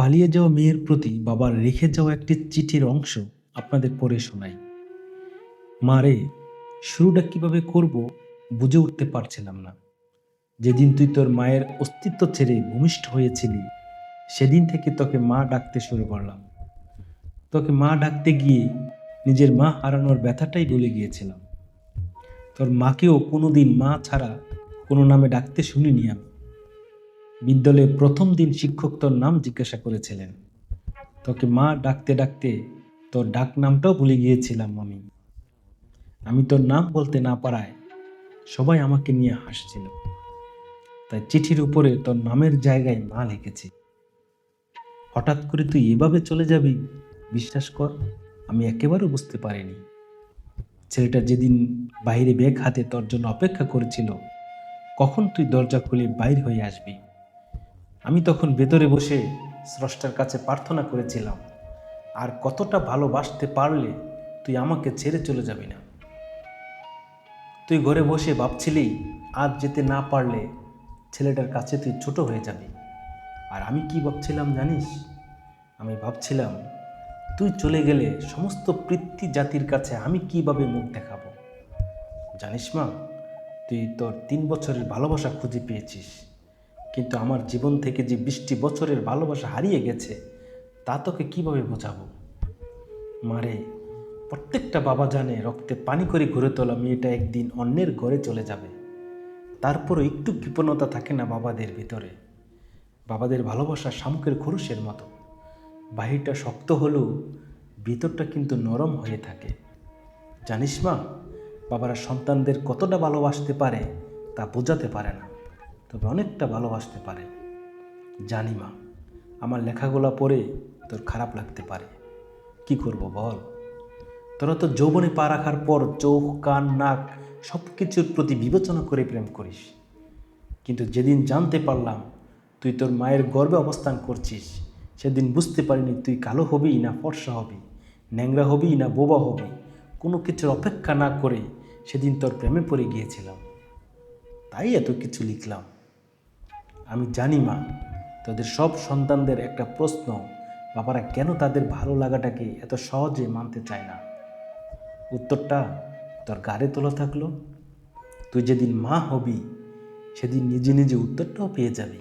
পালিয়ে যাওয়া মেয়ের প্রতি বাবার রেখে যাওয়া একটি চিঠির অংশ আপনাদের পড়ে শোনাই। মারে, শুরুটা কীভাবে করব বুঝে উঠতে পারছিলাম না। যেদিন তুই তোর মায়ের অস্তিত্ব ছেড়ে ভূমিষ্ঠ হয়েছিলি, সেদিন থেকে তোকে মা ডাকতে শুরু করলাম। তোকে মা ডাকতে গিয়ে নিজের মা হারানোর ব্যথাটাই ভুলে গিয়েছিলাম। তোর মাকেও কোনোদিন মা ছাড়া কোনো নামে ডাকতে শুনিনি আমি। বিদ্যালয়ে প্রথম দিন শিক্ষক তোর নাম জিজ্ঞাসা করেছিলেন। তোকে মা ডাকতে ডাকতে তোর ডাক নামটাও ভুলে গিয়েছিলাম আমি। আমি তোর নাম বলতে না পারায় সবাই আমাকে নিয়ে হাসছিল। তাই চিঠির উপরে তোর নামের জায়গায় মা লিখেছি। হঠাৎ করে তুই এভাবে চলে যাবি, বিশ্বাস কর, আমি একেবারেও বুঝতে পারিনি। ছেলেটা যেদিন বাইরে ব্যাগ হাতে তোর জন্য অপেক্ষা করেছিল, কখন তুই দরজা খুলে বাইর হয়ে আসবি? আমি তখন ভেতরে বসে স্রষ্টার কাছে প্রার্থনা করেছিলাম, আর কতটা ভালোবাসতে পারলে তুই আমাকে ছেড়ে চলে যাবি না? তুই ঘরে বসে ভাবছিলি, আজ যেতে না পারলে ছেলেটার কাছে তুই ছোট হয়ে যাবি। আর আমি কি ভাবছিলাম জানিস? আমি ভাবছিলাম, তুই চলে গেলে সমস্ত পৃথ্বী জাতির কাছে আমি কীভাবে মুখ দেখাবো? জানিস মা, তুই তোর তিন বছরের ভালোবাসা খুঁজে পেয়েছিস। কিন্তু আমার জীবন থেকে যে বৃষ্টি বছরের ভালোবাসা হারিয়ে গেছে, তা তোকে কীভাবে বোঝাবো? মারে, প্রত্যেকটা বাবা জানে রক্তে পানি করে ঘুরে তোলা মেয়েটা একদিন অন্যের ঘরে চলে যাবে। তারপরও একটু কৃপণতা থাকে না বাবাদের ভিতরে। বাবাদের ভালোবাসা শামুকের খরুশের মতো। বাহিরটা শক্ত হলেও ভিতরটা কিন্তু নরম হয়ে থাকে। জানিস মা, বাবারা সন্তানদের কতটা ভালোবাসতে পারে তা বোঝাতে পারে না। তবে অনেকটা ভালোবাসতে পারে। জানি মা, আমার লেখাগুলো পড়ে তোর খারাপ লাগতে পারে। কি করব বল? তোরা তো যৌবনে পা রাখার পর চোখ, কান, নাক সব কিছুর প্রতি বিবেচনা করে প্রেম করিস। কিন্তু যেদিন জানতে পারলাম তুই তোর মায়ের গর্বে অবস্থান করছিস, সেদিন বুঝতে পারিনি তুই কালো হবি না ফর্সা হবি, ন্যাংরা হবি না বোবা হবি। কোনো কিছুর অপেক্ষা না করে সেদিন তোর প্রেমে পড়ে গিয়েছিলাম। তাই এত কিছু লিখলাম। আমি জানি মা, তাদের সব সন্তানদের একটা প্রশ্ন। বাবারা কেন তাদের ভালো লাগাটাকে এত সহজে মানতে চায় না? উত্তরটা তোর গাড়ে তোলা থাকল। তুই যেদিন মা হবি, সেদিন নিজে নিজে উত্তরটাও পেয়ে যাবি।